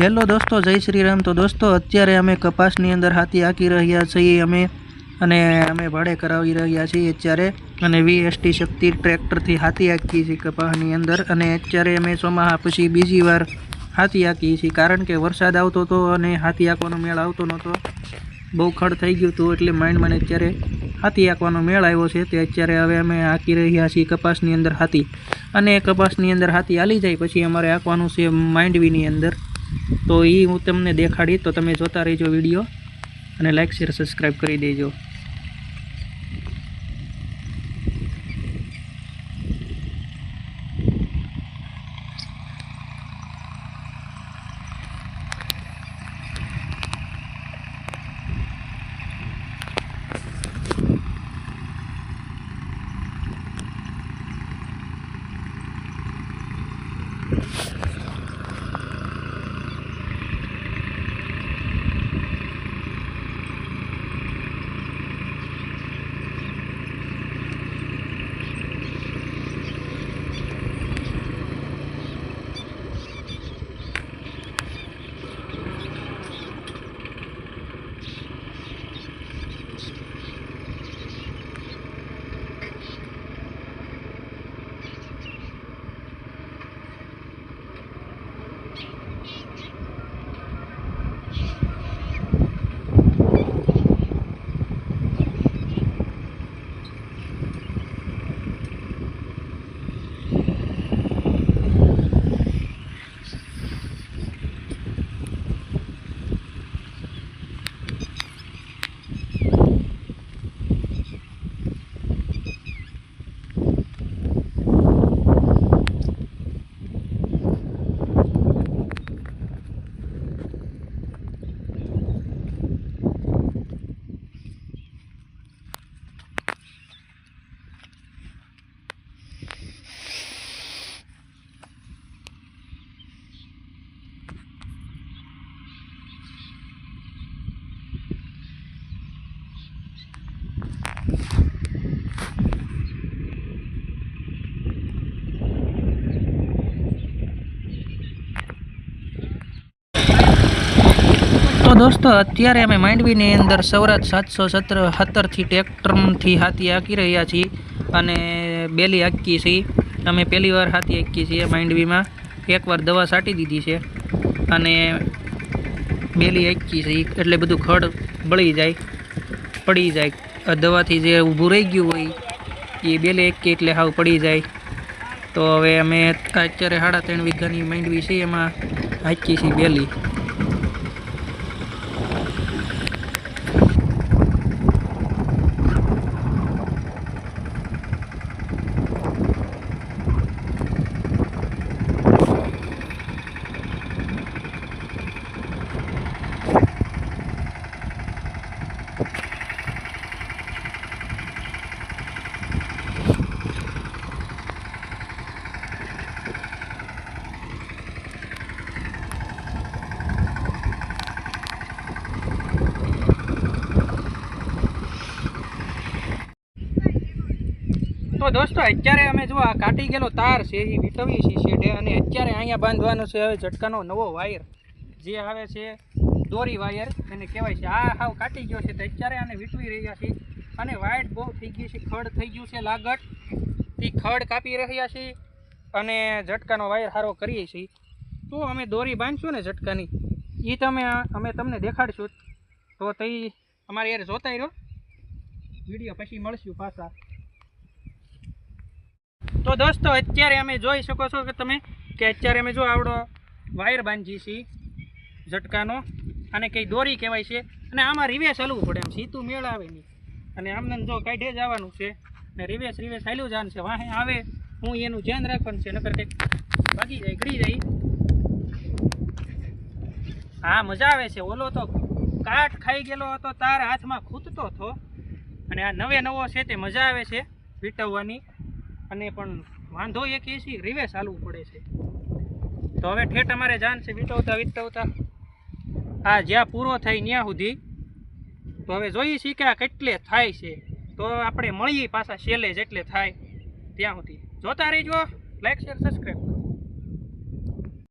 Hello દોસ્તો, જય શ્રી રામ. તો દોસ્તો, અત્યારે અમે કપાસની અંદર હાથી આંકી રહ્યા છીએ. અમે અને અમે ભાડે કરાવી રહ્યા છીએ અત્યારે. અને વીએસટી શક્તિ ટ્રેક્ટરથી હાથી હાકીએ છીએ કપાસની અંદર. અને અત્યારે અમે ચોમાસા પછી બીજી વાર હાથી આંકીએ છીએ. કારણ કે વરસાદ આવતો હતો અને હાથી આંકવાનો મેળ આવતો નહોતો. બહુ ખડ થઈ ગયું હતું એટલે માઇન્ડ મને અત્યારે હાથી આંકવાનો મેળ આવ્યો છે. તે અત્યારે હવે અમે આંકી રહ્યા છીએ કપાસની અંદર હાથી. અને કપાસની અંદર હાથી હાલી જાય પછી અમારે આંકવાનું છે માંડવીની અંદર. તો એ હું તમને દેખાડી, તો તમે જોતા રહેજો વીડિયો અને લાઇક શેર સબસ્ક્રાઈબ કરી દેજો. દોસ્તો, અત્યારે અમે માંડવીની અંદર સૌરાજ સાતસો સત્તર સત્તરથી ટ્રેક્ટરથી હાથી આંકી રહ્યા છીએ અને બેલી આંકી છીએ. અમે પહેલી વાર હાથી આંકી છીએ માંડવીમાં. એકવાર દવા છાંટી દીધી છે અને બેલી આંકી છીએ. એટલે બધું ખડ બળી જાય, પડી જાય. દવાથી જે ઊભું રહી ગયું હોય, એ બેલી આંકી એટલે હાવ પડી જાય. તો હવે અમે અત્યારે સાડા ત્રણ વીઘાની માંડવી છે, એમાં આંકી છીએ બેલી. તો દોસ્તો, અત્યારે અમે જો આ કાટી ગયેલો તાર છે, એ વીટવી છે શેઢે અને અત્યારે અહીંયા બાંધવાનો છે, હવે ઝટકાનો નવો વાયર જે આવે છે, દોરી વાયર, એને કહેવાય છે. આ હાવ કાટી ગયો છે તો અત્યારે આને વીટવી રહ્યા છીએ. અને વાઇટ બહુ થઈ ગઈ છે, ખડ થઈ ગયું છે, લાગટ. તે ખડ કાપી રહ્યા છીએ અને ઝટકાનો વાયર સારો કરીએ છીએ. તો અમે દોરી બાંધશું ને ઝટકાની. એ તમે અમે તમને દેખાડશું. તો તે અમારે યાર જોતા રહ્યો. વીડિયો પછી મળશું પાછા. તો દોસ્તો, અત્યારે અમે જોઈ શકો છો કે તમે કે અત્યારે અમે જો આવડો વાયર બાંધી છીએ ઝટકાનો અને કંઈ દોરી કહેવાય છે. અને આમાં રિવેસ હલવું પડે એમ સીતું મેળ આવે નહીં. અને આમને જો કાઢે જવાનું છે ને રિવેસ રિવેસ હાલ્યું જવાનું છે. વાહે આવે, હું એનું ધ્યાન રાખવાનું છે, નકર કંઈક ભાગી જાય ઘડી જાય. હા, મજા આવે છે. ઓલો તો કાટ ખાઈ ગયેલો હતો, તાર હાથમાં ખૂતતો હતો. અને આ નવે નવો છે તે મજા આવે છે વીટવવાની. અને પણ વાંધો એક એ છે રિવેસ હાલવું પડે છે. તો હવે ઠેઠ અમારે જાન છે વીટવતા વીટવતા આ જ્યાં પૂરો થાય ત્યાં સુધી. તો હવે જોઈએ છીએ કે આ કેટલે થાય છે. તો આપણે મળીએ પાછા છેલ્લે જેટલે થાય ત્યાં સુધી. જોતા રહીજો. Like share subscribe